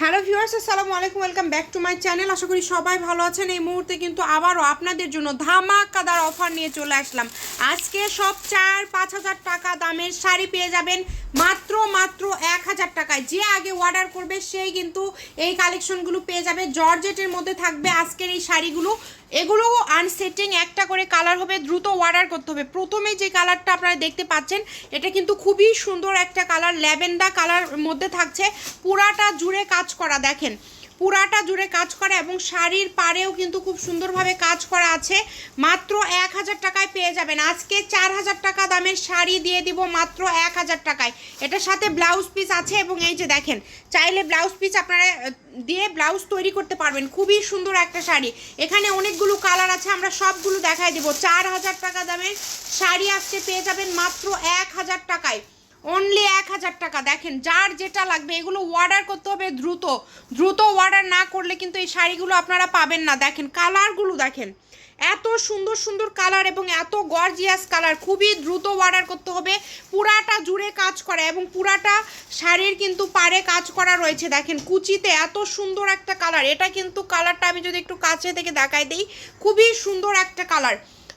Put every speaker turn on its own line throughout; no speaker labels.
Hello viewers, আসসালামু আলাইকুম, welcome back to my channel. আশা করি সবাই ভালো আছেন। এই মুহূর্তে কিন্তু আবারও আপনাদের জন্য ধামাকাদার অফার নিয়ে চলে আসলাম। আজকে সব চার পাঁচ হাজার টাকা দামের শাড়ি পেয়ে যাবেন মাত্র মাত্র এক হাজার টাকায়। যে আগে অর্ডার করবে সেই কিন্তু এই কালেকশনগুলো পেয়ে যাবে। জর্জেটের মধ্যে থাকবে আজকের এই শাড়িগুলো। এগুলো আনসেটিং একটা করে কালার হবে, দ্রুত অর্ডার করতে হবে। প্রথমে যে কালারটা আপনারা দেখতে পাচ্ছেন, এটা কিন্তু খুবই সুন্দর একটা কালার ল্যাভেন্ডার কালার মধ্যে থাকছে। পুরাটা জুড়ে কাজ করা, দেখেন। পুরাটা জুড়ে কাজ করা এবং শাড়ির পাড়েও কিন্তু খুব সুন্দরভাবে কাজ করা আছে। মাত্র এক হাজার টাকায় পেয়ে যাবেন। আজকে চার হাজার টাকা দামের শাড়ি দিয়ে দিব মাত্র এক হাজার টাকায়। এটার সাথে ব্লাউজ পিস আছে এবং এই যে দেখেন, চাইলে ব্লাউজ পিস আপনারা দিয়ে ব্লাউজ তৈরি করতে পারবেন। খুবই সুন্দর একটা শাড়ি। এখানে অনেকগুলো কালার আছে, আমরা সবগুলো দেখাই দেবো। চার হাজার টাকা দামের শাড়ি আজকে পেয়ে যাবেন মাত্র এক হাজার টাকায়। অনলি এক হাজার টাকা। দেখেন, যার যেটা লাগবে, এগুলো অর্ডার করতে হবে দ্রুত। দ্রুত অর্ডার না করলে কিন্তু এই শাড়িগুলো আপনারা পাবেন না। দেখেন, কালারগুলো দেখেন। এত সুন্দর সুন্দর কালার এবং এত গর্জিয়াস কালার। খুবই দ্রুত অর্ডার করতে হবে। পুরাটা জুড়ে কাজ করা এবং পুরাটা শাড়ির কিন্তু পাড়ে কাজ করা রয়েছে। দেখেন, কুচিতে এত সুন্দর একটা কালার। এটা কিন্তু কালারটা আমি যদি একটু কাছে থেকে দেখাই দিই, খুবই সুন্দর একটা কালার।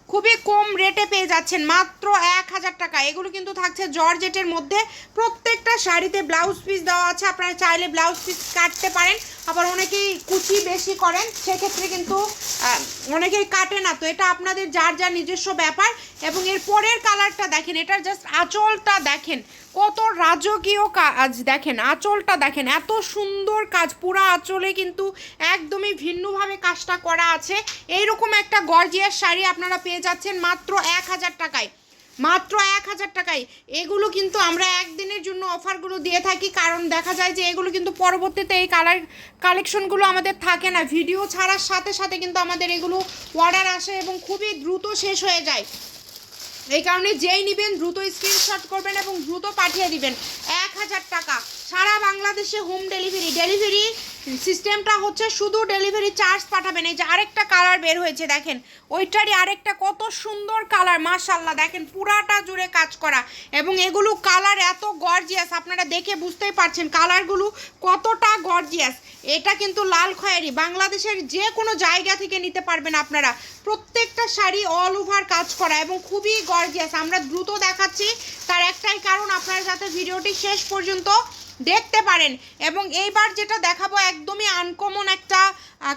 খুবই কম রেটে পেয়ে যাচ্ছেন। মাত্র এক হাজার টাকা। এগুলো কিন্তু থাকছে জর্জেটের মধ্যে। প্রত্যেকটা শাড়িতে ব্লাউজ পিস দেওয়া আছে। আপনারা চাইলে ব্লাউজ পিস কাটতে পারেন। আবার অনেকেই কুচি বেশি করেন, সেক্ষেত্রে কিন্তু অনেকেই কাটে না। তো এটা আপনাদের যার যার নিজস্ব ব্যাপার এবং এর পরের কালারটা দেখেন এটার জাস্ট আঁচলটা দেখেন। কত রাজকীয় কাজ দেখেন, আঁচলটা দেখেন, এত সুন্দর কাজ। পুরা আঁচলে কিন্তু একদমই ভিন্নভাবে কাজটা করা আছে। এইরকম একটা গর্জিয়াস শাড়ি আপনারা পেয়ে যাচ্ছেন মাত্র এক হাজার টাকায়। মাত্র এক হাজার টাকায়। এগুলো কিন্তু আমরা একদিনের জন্য অফারগুলো দিয়ে থাকি, কারণ দেখা যায় যে এগুলো কিন্তু পরবর্তীতে এই কালার কালেকশনগুলো আমাদের থাকে না। ভিডিও ছাড়ার সাথে সাথে কিন্তু আমাদের এগুলো অর্ডার আসে এবং খুবই দ্রুত শেষ হয়ে যায়। এই কারণে যেই নেবেন দ্রুত স্ক্রিনশট করবেন এবং দ্রুত পাঠিয়ে দিবেন। এক হাজার টাকা। সারা বাংলাদেশে হোম ডেলিভারি ডেলিভারি সিস্টেমটা হচ্ছে শুধু ডেলিভারি চার্জ পাঠাবেন। এই যে আরেকটা কালার বের হয়েছে, দেখেন। ওইটারই আরেকটা কত সুন্দর কালার মাশাল্লাহ দেখেন, পুরাটা জুড়ে কাজ করা। এবং এগুলো কালার এত গর্জিয়াস, আপনারা দেখে বুঝতেই পারছেন কালারগুলো কতটা গর্জিয়াস। এটা কিন্তু লাল খয়েরি। বাংলাদেশের যে কোনো জায়গা থেকে নিতে পারবেন আপনারা। প্রত্যেকটা শাড়ি অল ওভার কাজ করা এবং খুবই গর্জিয়াস। আমরা দ্রুত দেখাচ্ছি। তার একটাই কারণ, আপনারা যাতে ভিডিওটি শেষ পর্যন্ত দেখতে পারেন। এবং এইবার যেটা দেখাবো একদমই আনকমন একটা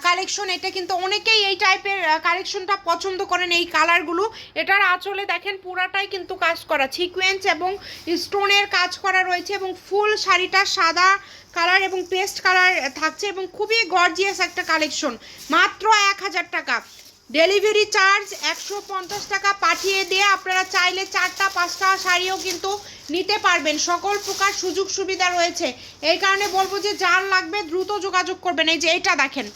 কালেকশন এটা কিন্তু অনেকেই এই টাইপের কালেকশনটা পছন্দ করেন এই কালারগুলো এটার আঁচলে দেখেন পুরাটাই কিন্তু কাজ করা। সিকোয়েন্স এবং স্টোনের কাজ করা রয়েছে এবং ফুল শাড়িটা সাদা কালার এবং পেস্ট কালার থাকছে এবং খুবই গর্জিয়াস একটা কালেকশন মাত্র এক হাজার টাকা। ডেলিভারি চার্জ একশো পঞ্চাশ টাকা পাঠিয়ে দিয়ে আপনারা চাইলে চারটা, পাঁচটা শাড়িও কিন্তু নিতে পারবেন। সকল প্রকার সুযোগ সুবিধা রয়েছে। এই কারণে বলব যে, যার লাগবে দ্রুত যোগাযোগ করবেন। এই যে এটা দেখেন।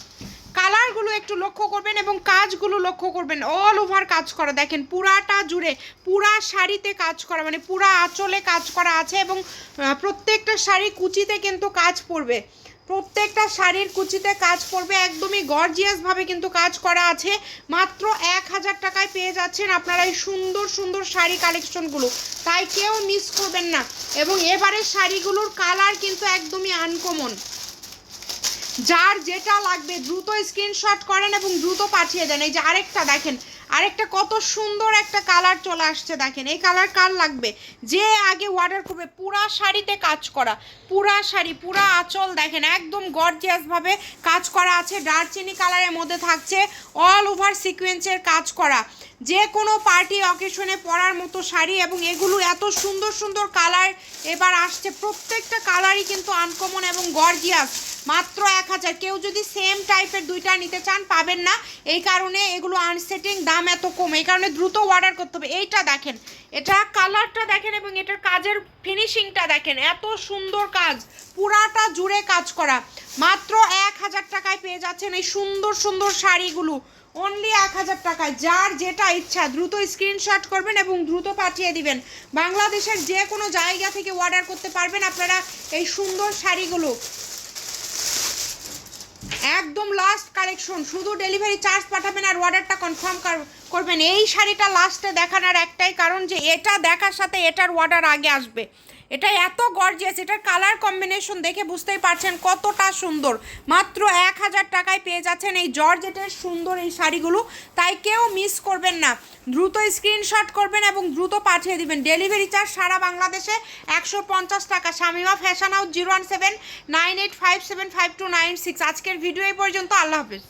কালারগুলো একটু লক্ষ্য করবেন এবং কাজগুলো লক্ষ্য করবেন। অল ওভার কাজ করা। দেখেন, পুরাটা জুড়ে, পুরা শাড়িতে কাজ করা মানে পুরা আঁচলে কাজ করা আছে এবং প্রত্যেকটা শাড়ি কুচিতে কিন্তু কাজ পড়বে। প্রত্যেকটা শাড়ির কুচিতে কাজ করবে, একদমই গর্জিয়াসভাবে কিন্তু কাজ করা আছে। মাত্র এক হাজার টাকায় পেয়ে যাচ্ছেন আপনারা এই সুন্দর সুন্দর শাড়ি কালেকশনগুলো তাই কেউ মিস করবেন না। এবং এবারের শাড়িগুলোর কালার কিন্তু একদমই আনকমন যার যেটা লাগবে দ্রুত স্ক্রিনশট করেন এবং দ্রুত পাঠিয়ে দেন। এই যে আরেকটা দেখেন, আরেকটা কত সুন্দর একটা কালার চলে আসছে দেখেন। এই কালার কার লাগবে? যে আগে অর্ডার করবে পুরা শাড়িতে কাজ করা, পুরা শাড়ি, পুরা আঁচল দেখেন, একদম গর্জিয়াসভাবে কাজ করা আছে। দারচিনি কালারের মধ্যে থাকছে অল ওভার সিকোয়েন্সের কাজ করা। যে কোনো পার্টি অকেশনে পরার মতো শাড়ি এবং এগুলো এত সুন্দর সুন্দর কালার এবার আসছে। প্রত্যেকটা কালারই কিন্তু আনকমন এবং গর্জিয়াস মাত্র এক হাজার। কেউ যদি সেম টাইপের দুইটা নিতে চান, পাবেন না। এই কারণে এগুলো আনসেটিং দাম এত কম। এই কারণে দ্রুত অর্ডার করতে হবে। এইটা দেখেন, এটা কালারটা দেখেন এবং এটার কাজের ফিনিশিংটা দেখেন। এত সুন্দর কাজ, পুরাটা জুড়ে কাজ করা। মাত্র এক হাজার টাকায় পেয়ে যাচ্ছেন এই সুন্দর সুন্দর শাড়িগুলো। অনলি এক হাজার টাকায়। যার যেটা ইচ্ছা, দ্রুত স্ক্রিনশট করবেন এবং দ্রুত পাঠিয়ে দিবেন। বাংলাদেশের যে কোনো জায়গা থেকে অর্ডার করতে পারবেন আপনারা এই সুন্দর শাড়িগুলো। একদম লাস্ট কালেকশন শুধু ডেলিভারি চার্জ পাঠাবেন আর অর্ডারটা কনফার্ম করবেন। এই শাড়িটা লাস্টে দেখানোর একটাই কারণ যে এটা দেখার সাথে এটার অর্ডার আগে আসবে। এটা এত গর্জিয়াস এটার কালার কম্বিনেশন দেখে বুঝতেই পারছেন কতটা সুন্দর। মাত্র এক হাজার টাকায় পেয়ে যাচ্ছেন এই জর্জেটের সুন্দর এই শাড়িগুলো। তাই কেউ মিস করবেন না। দ্রুত স্ক্রিনশট করবেন এবং দ্রুত পাঠিয়ে দিবেন। ডেলিভারি চার্জ সারা বাংলাদেশে একশো পঞ্চাশ টাকা। Shamima fashion house zero one seven nine eight five seven five two nine six আজকের ভিডিও এই পর্যন্ত। আল্লাহ হাফিজ।